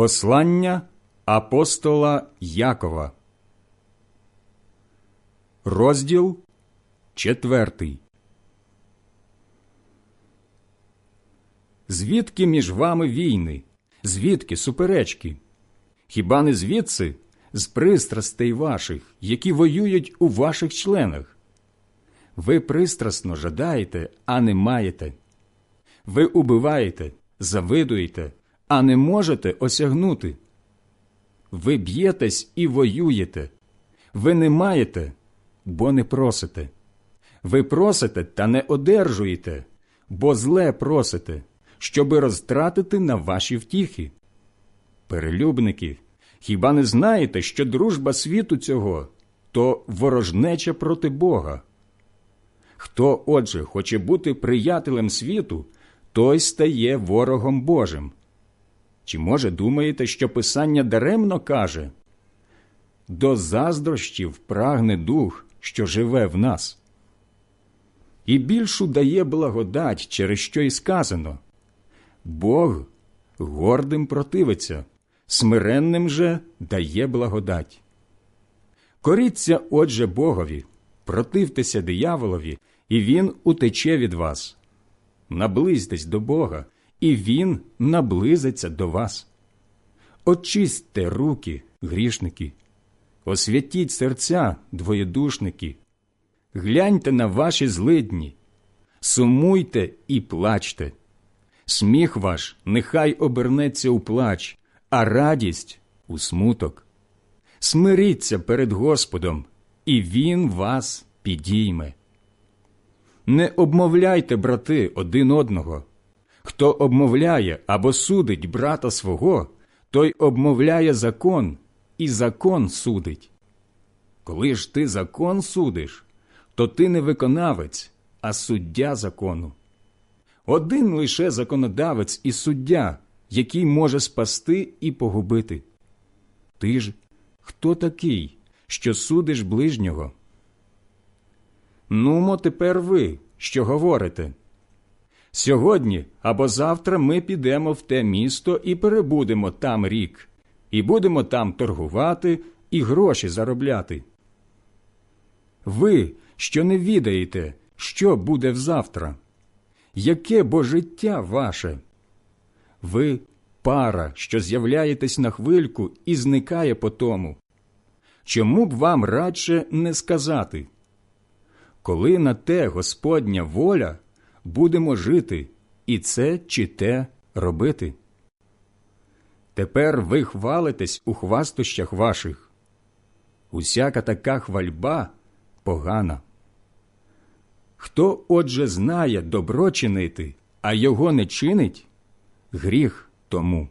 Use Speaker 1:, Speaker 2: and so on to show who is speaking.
Speaker 1: Послання апостола Якова. Розділ четвертий. Звідки між вами війни? Звідки суперечки? Хіба не звідси з пристрастей ваших, які воюють у ваших членах? Ви пристрасно жадаєте, а не маєте. Ви убиваєте, завидуєте, а не можете осягнути. Ви б'єтесь і воюєте. Ви не маєте, бо не просите. Ви просите та не одержуєте, бо зле просите, щоби розтратити на ваші втіхи. Перелюбники, хіба не знаєте, що дружба світу цього то ворожнеча проти Бога? Хто, отже, хоче бути приятелем світу, той стає ворогом Божим. Чи, може, думаєте, що Писання даремно каже до заздрощів прагне дух, що живе в нас? І більшу дає благодать, через що й сказано Бог гордим противиться, смиренним же дає благодать. Коріться, отже, Богові, противтеся дияволові, і він утече від вас. Наблизьтесь до Бога, і Він наблизиться до вас. Очистьте руки, грішники, освятіть серця, двоєдушники, гляньте на ваші злидні, сумуйте і плачте. Сміх ваш нехай обернеться у плач, а радість у смуток. Смиріться перед Господом, і Він вас підійме. Не обмовляйте, брати, один одного. Хто обмовляє або судить брата свого, той обмовляє закон, і закон судить. Коли ж ти закон судиш, то ти не виконавець, а суддя закону. Один лише законодавець і суддя, який може спасти і погубити. Ти ж хто такий, що судиш ближнього? Нумо тепер ви, що говорите. Сьогодні або завтра ми підемо в те місто і перебудемо там рік, і будемо там торгувати і гроші заробляти. Ви, що не відаєте, що буде взавтра, яке бо життя ваше? Ви пара, що з'являєтесь на хвильку і зникає по тому. Чому б вам радше не сказати? Коли на те Господня воля, будемо жити і це чи те робити. Тепер ви хвалитесь у хвастощах ваших. Усяка така хвальба погана. Хто, отже, знає добро чинити, а його не чинить, гріх тому.